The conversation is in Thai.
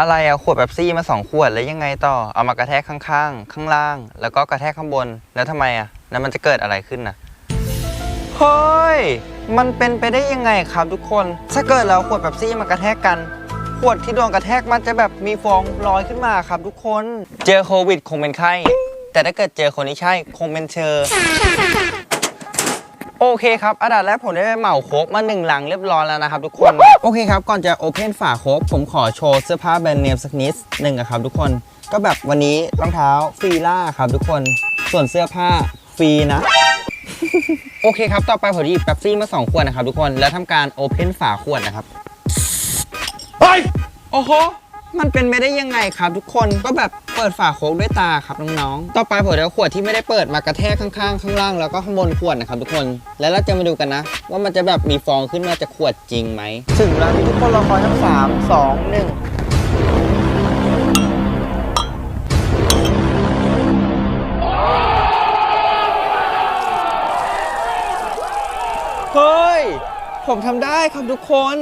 อะไรอะขวดแบบซี่มาสองขวดแล้วยังไงต่อเอามากระแทกข้างๆ ข้างล่าง แล้วก็กระแทกข้างบนแล้วทำไมอะแล้วมันจะเกิดอะไรขึ้นนะเฮ้ยมันเป็นไปได้ยังไงครับทุกคน ถ้าเกิดเราขวดแบบซี่มากระแทกกัน ขวดที่โดนกระแทกมันจะแบบมีฟองลอยขึ้นมาครับทุกคน เจอโควิดคงเป็นไข้แต่ถ้าเกิดเจอคนที่ใช่คงเป็นเชอ โอเคครับอันดับแรกผมได้เหมาโค้กมาหนึ่งลังเรียบร้อยแล้วนะครับทุกคน โอเคครับ ก่อนจะโอเพนฝาโค้กผมขอโชว์เสื้อผ้าแบรนด์เนมสักนิดหนึ่งอะครับทุกคน ก็แบบวันนี้รองเท้าฟรีล่าครับทุกคน ส่วนเสื้อผ้าฟรีนะ โอเคครับ ต่อไปผมจะหยิบแป๊บซี่มา 2 ขวดนะครับทุกคน แล้วทำการโอเพนฝาขวดนะครับเฮ้ยโอ้โห มันเป็นไม่ได้ยังไงครับ ทุกคนก็แบบเปิดฝาโค้กด้วยตาครับน้องๆ ต่อไปผมจะเอาขวดที่ไม่ได้เปิดมากระแทกข้างๆข้างล่างแล้วก็ข้างบนขวดนะครับทุกคน แล้วเราจะมาดูกันนะ ว่ามันจะแบบมีฟองขึ้นมาจากขวดจริงไหมถึงแล้วที่ทุกคนรอคอยทั้งสามสองหนึ่งเฮ้ย ผมทำได้ครับทุกคน